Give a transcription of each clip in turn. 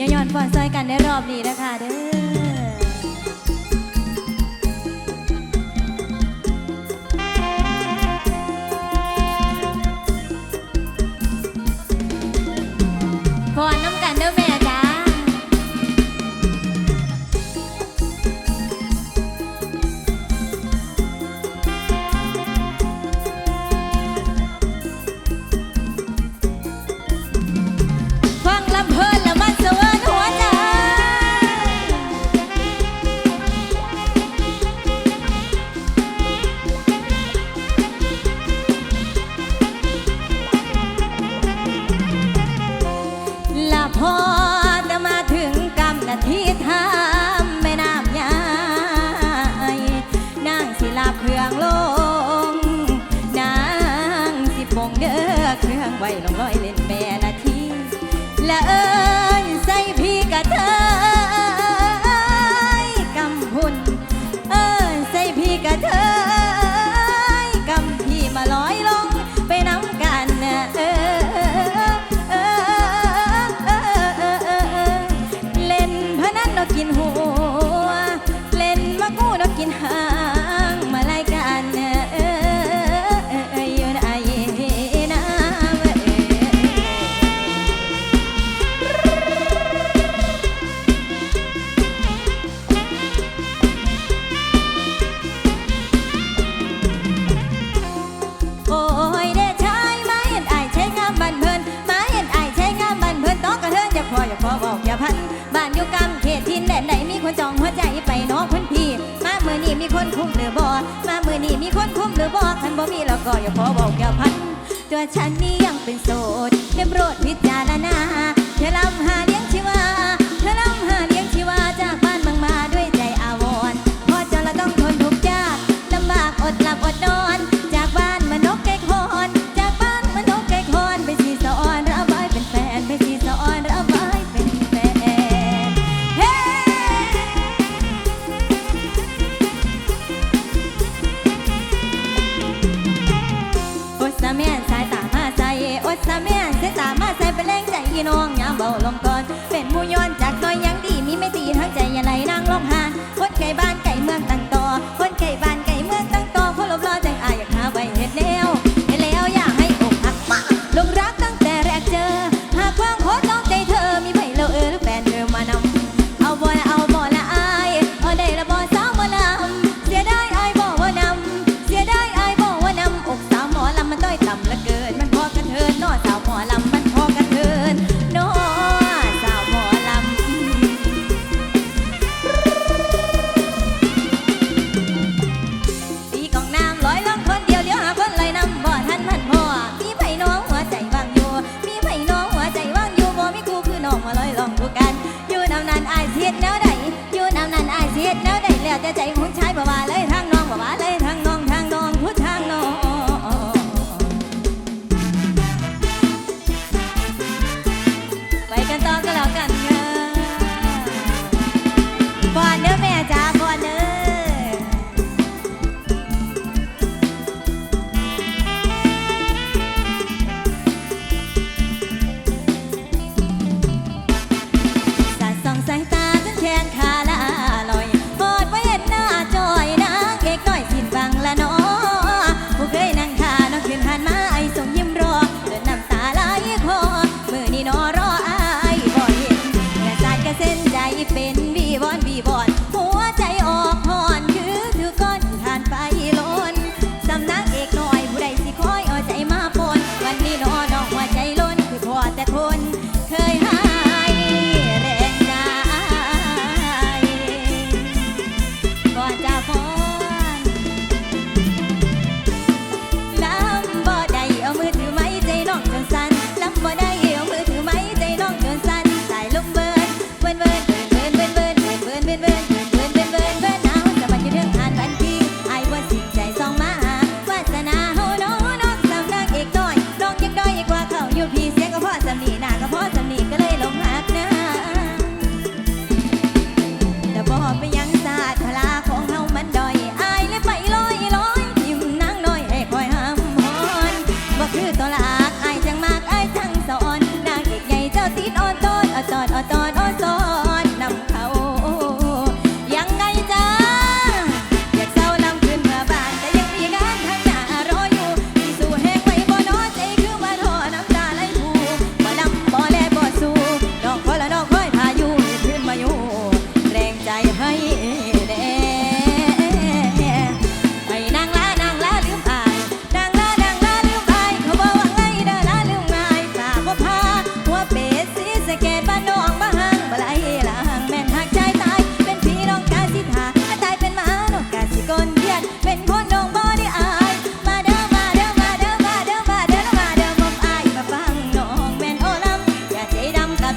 ย้อนฟ้อนซอยกันในรอบนี้นะคะเด้อ ไว้ลองร้อย ก็อย่าพอบอกอย่าพัน ตัวฉันนี่ยังเป็นโสดเข้มโรดพิจารณาเธอลำหาเลี้ยงชีวา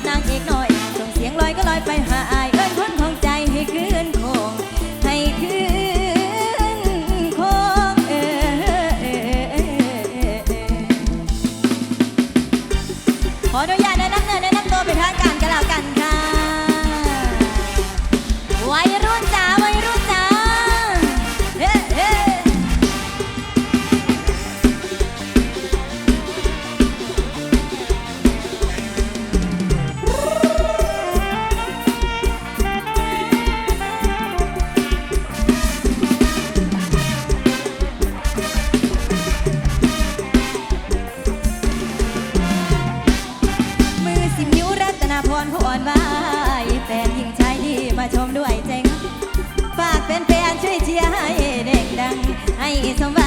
นางเอกหน่อย ส่งเสียงลอยก็ลอยไปหาอาย แฟนหญิงชายดีมาชมด้วยเจ๋งฝากเป็นแฟนช่วยเชียร์ให้เด็กดัง ให้สมบั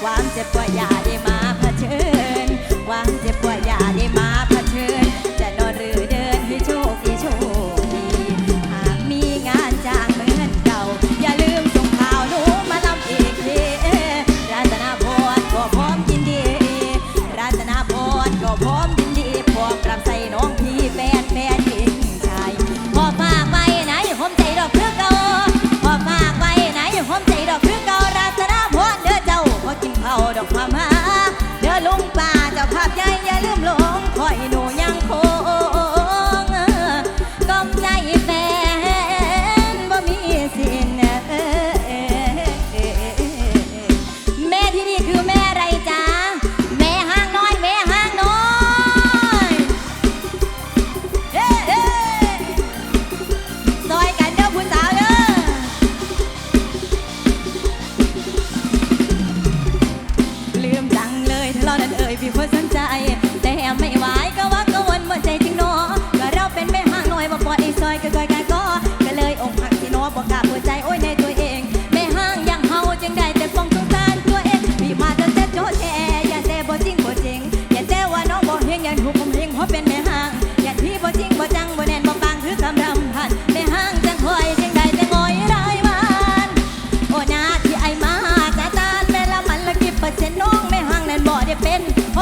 ความเจ็บปวดใหญ่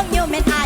朋友们。